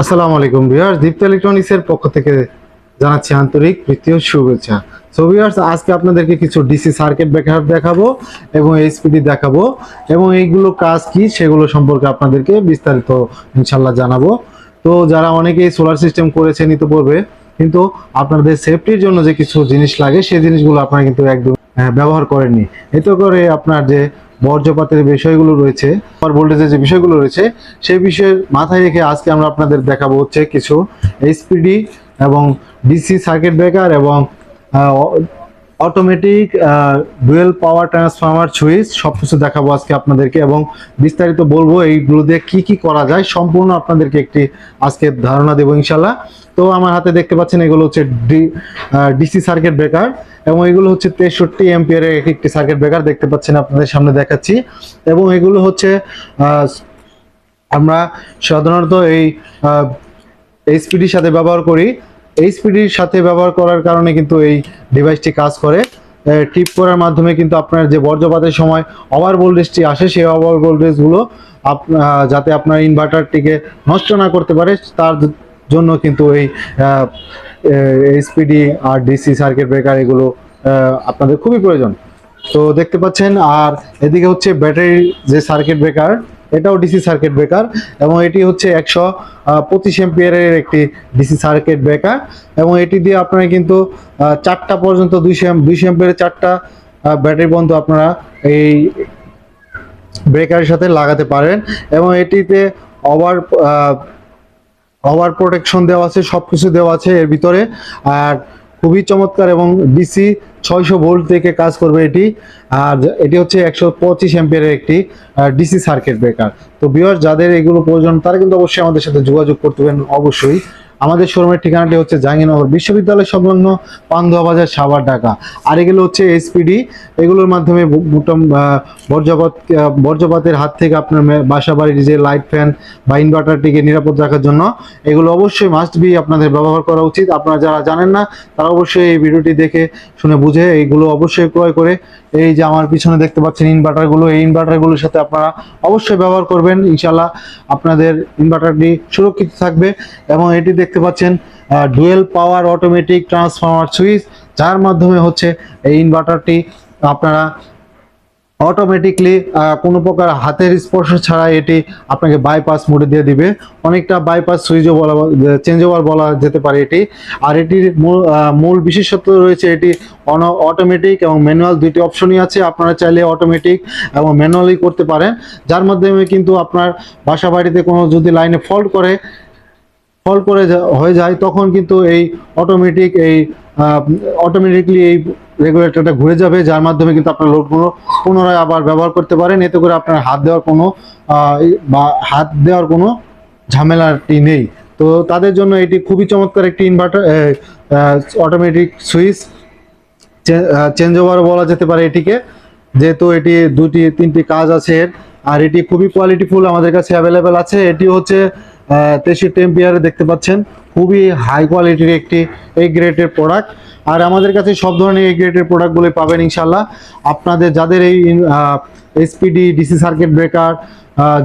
আসসালামু আলাইকুম ভিউয়ার্স দীপ্ত ইলেকট্রনিক্সের পক্ষ থেকে জানাচ্ছি আন্তরিক প্রীতীয় শুভেচ্ছা। সো ভিউয়ার্স আজকে আপনাদেরকে কিছু ডিসি সার্কিট ব্রেকার দেখাবো এবং এইচপিডি দেখাবো এবং এইগুলো কাজ কি সেগুলো সম্পর্কে আপনাদেরকে বিস্তারিত ইনশাল্লাহ জানাব। তো যারা অনেকেই সোলার সিস্টেম করেছেন ইতিপূর্বে কিন্তু আপনাদের সেফটির জন্য যে কিছু জিনিস লাগে সেই জিনিসগুলো আপনারা কিন্তু একদম আহ, ব্যবহার করেননি। এতে করে আপনার যে বর্জ্যপাতের বিষয়গুলো রয়েছে পাওয়ার ভোল্টেজের যে বিষয়গুলো রয়েছে, সেই বিষয়ে মাথায় রেখে আজকে আমরা আপনাদের দেখাবো হচ্ছে কিছু এইচপিডি এবং ডিসি সার্কিট ব্রেকার এবং automatic dual power transformer switch সব কিছু দেখাবো আজকে আপনাদেরকে এবং বিস্তারিত বলব এইগুলো দিয়ে কি কি করা যায় সম্পূর্ণ আপনাদেরকে একটি আজকে ধারণা দেবো ইনশাল্লাহ। তো আমার হাতে দেখতে পাচ্ছেন এগুলো হচ্ছে ডিসি সার্কিট ব্রেকার এবং এগুলো হচ্ছে তেষট্টি এম্পিয়ারের এক একটি সার্কিট ব্রেকার দেখতে পাচ্ছেন আপনাদের সামনে দেখাচ্ছি এবং এগুলো হচ্ছে আমরা সাধারণত এই এইচপিডির সাথে ব্যবহার করি। এইচপিডির সাথে ব্যবহার করার কারণে কিন্তু এই ডিভাইসটি কাজ করে। টিপ করার মাধ্যমে কিন্তু আপনার যে বর্জ্যপাতের সময় ওভার ভোল্টেজটি আসে, সেই ওভার ভোল্টেজগুলো আপ- যাতে আপনার ইনভার্টারটিকে নষ্ট না করতে পারে, তার জন্য কিন্তু এই এইচপিডি আর ডিসি সার্কিট ব্রেকার এগুলো আপনাদের খুবই প্রয়োজন। তো দেখতে পাচ্ছেন, আর এদিকে হচ্ছে ব্যাটারির যে সার্কিট ব্রেকার এটাও ডিসি সার্কিট ব্রেকার এবং এটি হচ্ছে একশো পঁচিশ এম্পিয়ারের একটি ডিসি সার্কিট ব্রেকার এবং এটি দিয়ে আপনারা কিন্তু চারটা পর্যন্ত দুইশো দুইশো এম্পিয়ারের চারটা ব্যাটারি বন্ধ আপনারা এই ব্রেকারের সাথে লাগাতে পারেন এবং এটিতে ওভার ওভার প্রোটেকশন দেওয়া আছে সব কিছু দেওয়া আছে এর ভিতরে। আর খুবই চমৎকার এবং ডিসি ছয়শো ভোল্ট থেকে কাজ করবে এটি। আর এটি হচ্ছে একশো পঁচিশ এম্পিয়ারের একটি ডিসি সার্কিট ব্রেকার তো বিয়ার যাদের এগুলো প্রয়োজন, তারা কিন্তু অবশ্যই আমাদের সাথে যোগাযোগ করতে পারেন অবশ্যই। আমাদের শোরুমের ঠিকানাটি হচ্ছে জাহাঙ্গীরনগর বিশ্ববিদ্যালয় সংলগ্ন পান্দুয়া বাজার সাভার ঢাকা। আর এগুলো হচ্ছে এসপিডি এগুলোর মাধ্যমে বু- বুটম আহ, বর্জ্যপাত বর্জ্যপাতের হাত থেকে আপনার বাসা বাড়ির যে লাইট ফ্যান বা ইনভার্টারটিকে নিরাপদ রাখার জন্য এগুলো অবশ্যই মাস্ট বি আপনাদের ব্যবহার করা উচিত। আপনারা যারা জানেন না তারা অবশ্যই এই ভিডিওটি দেখে শুনে বুঝে এইগুলো অবশ্যই ক্রয় করে এই যে আমার পিছনে দেখতে পাচ্ছেন ইনভার্টারগুলো এই ইনভার্টারগুলোর সাথে আপনারা অবশ্যই ব্যবহার করবেন ইনশাল্লাহ আপনাদের ইনভার্টারটি সুরক্ষিত থাকবে এবং এটি দেখতে পাচ্ছেন dual power automatic transformer switch যার মাধ্যমে হচ্ছে এই ইনভার্টারটি আপনারা অটোমেটিকলি কোনো প্রকার হাতের স্পর্শ ছাড়া এটি আপনাকে বাইপাস মোডে দিয়ে দিবে। অনেকটা বাইপাস সুইচও বলা চেঞ্জ ওভার বলা যেতে পারে এটি। আর এটির মূল বিশেষত্ব রয়েছে এটি অন অটোমেটিক এবং ম্যানুয়াল দুইটি অপশনই আছে। আপনারা চাইলে অটোমেটিক এবং ম্যানুয়ালি করতে পারেন। যার মাধ্যমে কিন্তু আপনার বাসা বাড়িতে কোনো যদি লাইনে ফল্ট করে ফল করে হয়ে যায়, তখন কিন্তু এই অটোমেটিক এই অটোমেটিকলি এই রেগুলেটরটা ঘুরে যাবে, যার মাধ্যমে কিন্তু আপনার লোডগুলো পুনরায় আবার ব্যবহার করতে পারেন। এতে করে আপনার হাত দেওয়ার কোনো বা হাত দেওয়ার কোনো ঝামেলাটি নেই। তো তাদের জন্য এটি খুবই চমৎকার একটি inverter automatic switch change over বলা যেতে পারে এটিকে। যেহেতু এটি দুটি, তিনটি কাজ আছে আর এটি খুবই কোয়ালিটিফুল আমাদের কাছে অ্যাভেলেবেল আছে। এটি হচ্ছে তেষট্টি এম্পিয়ারে দেখতে পাচ্ছেন। খুবই হাই কোয়ালিটির একটি এই গ্রেডের প্রোডাক্ট আর আমাদের কাছে সব ধরনের এই গ্রেডের প্রোডাক্টগুলি পাবেন ইনশাল্লাহ আপনাদের যাদের এই এসপিডি ডিসি সার্কিট ব্রেকার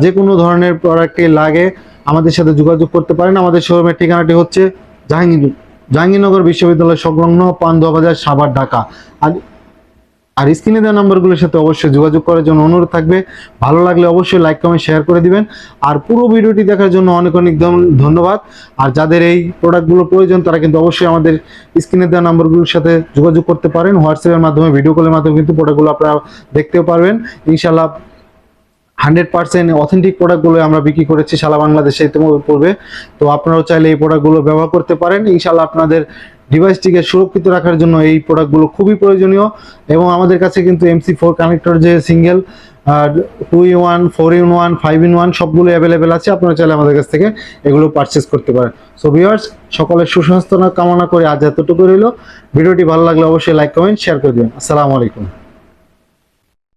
যে কোনো ধরনের প্রোডাক্টই লাগে, আমাদের সাথে যোগাযোগ করতে পারেন। আমাদের শোরুমের ঠিকানাটি হচ্ছে জাহাঙ্গীর জাহাঙ্গীরনগর বিশ্ববিদ্যালয় সংলগ্ন পান্দুয়া বাজার সাভার, ঢাকা। আর আর স্ক্রিনে দেওয়া নাম্বারগুলোর সাথে অবশ্যই যোগাযোগ করার জন্য অনুরোধ থাকবে। ভালো লাগলে অবশ্যই লাইক কমেন্ট শেয়ার করে দিবেন। আর পুরো ভিডিওটি দেখার জন্য অনেক অনেক ধন্যবাদ। আর যাদের এই প্রোডাক্টগুলো প্রয়োজন, তারা কিন্তু অবশ্যই আমাদের স্ক্রিনে দেওয়া নাম্বারগুলোর সাথে যোগাযোগ করতে পারেন। হোয়াটসঅ্যাপের মাধ্যমে ভিডিও কলের মাধ্যমে কিন্তু প্রোডাক্টগুলো আপনারা দেখতেও পারবেন। ইনশাল্লাহ হান্ড্রেড পার্সেন্ট অথেন্টিক প্রোডাক্টগুলো আমরা বিক্রি করেছি সারা বাংলাদেশে ইতিমধ্যে পূর্বে। তো আপনারাও চাইলে এই প্রোডাক্টগুলো ব্যবহার করতে পারেন। ইনশাল্লাহ আপনাদের ডিভাইসটিকে সুরক্ষিত রাখার জন্য এই প্রোডাক্টগুলো খুবই প্রয়োজনীয়। এবং আমাদের কাছে কিন্তু এমসি ফোর কানেক্টর যে single two in one four in one five in one সবগুলো অ্যাভেলেবেল আছে। আপনারা চাইলে আমাদের কাছ থেকে এগুলো পারচেস করতে পারেন। সো ভিউয়ার্স সকলের সুস্বাস্থ্য কামনা করে আজ এতটুকু রইল। ভিডিওটি ভালো লাগলে অবশ্যই লাইক কমেন্ট শেয়ার করে দিন আসসালামু আলাইকুম।